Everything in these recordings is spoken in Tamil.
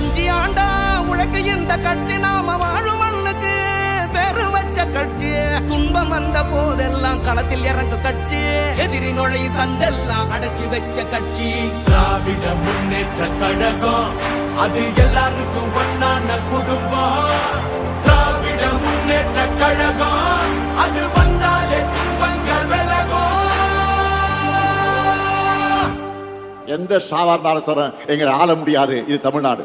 கஞ்சி ஆண்டா உழைக்க இந்த கட்சி நாம வாழும் மண்ணுக்கு பெரு வச்ச கட்சி. துன்பம் வந்த போதெல்லாம் களத்தில் இறங்க கட்சி. எதிரி நுழை சண்டெல்லாம் அடைச்சு வச்ச கட்சி. திராவிட முன்னேற்ற கழகம் அது எல்லாருக்கும் ஒன்னான குடும்பம். திராவிட முன்னேற்ற கழகம் அது எந்த சாவா இருந்தாலும் சரி எங்களை ஆள முடியாது. இது தமிழ்நாடு.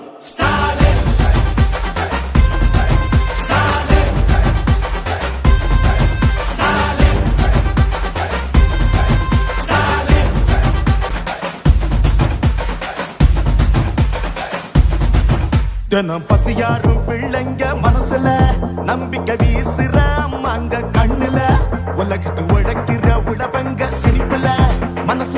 தினம் பசியாரும் பிள்ளைங்க மனசுல நம்பிக்கை வீசுற அம்மாங்க கண்ணுல உலகத்து உழைக்கிற உழவங்க சிரிப்புல மனசு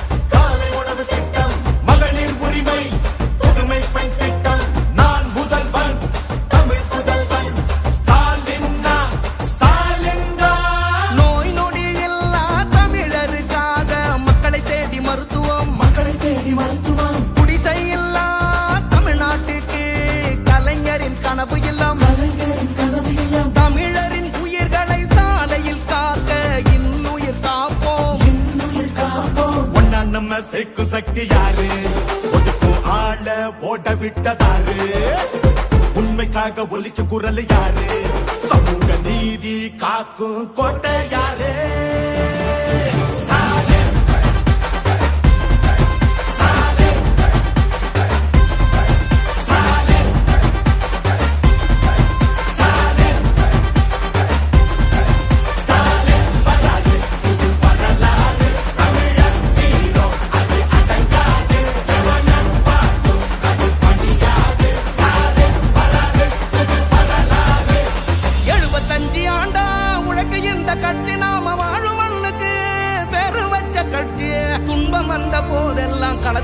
உரிமை புதுமை பெண் திட்டம் நான் முதல்வன் தமிழ் புதல்வன். ஸ்டாலின் ஸ்டாலின் நோய் நொடி இல்லா தமிழருக்காக மக்களை தேடி மருத்துவம். மக்களை தேடி மருத்துவம். குடிசை இல்லா தமிழ்நாட்டுக்கு கலைஞரின் கனவு இல்லம். கலைஞரின் கனவு இல்லம். தமிழரின் உயிர்களை சாலையில் காக்க இன்னுயிர் காப்போம். இன்னுயிர் காப்போம். ஒன்னா நம்ம சேர்க்கும் சக்தி யாரு? ஓட விட்டதாரு உண்மைக்காக ஒலிக்கும் குரல் யாரு? சமூக நீதி காக்கும் கோட்டை யாரு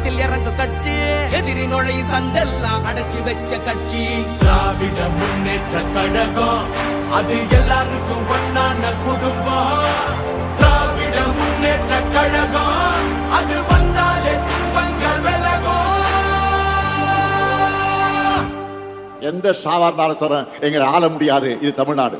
களத்தில் இறங்க கட்சி. எதிரி நுழை சண்டெல்லாம் அடைச்சு வச்ச கட்சி. திராவிட முன்னேற்ற கழகம் அது எல்லாருக்கும் ஒன்னான குடும்பம். திராவிட முன்னேற்ற கழகம் அது வந்தாலே துன்பங்கள் விலகும். எந்த சரம் எங்களை ஆள முடியாது. இது தமிழ்நாடு.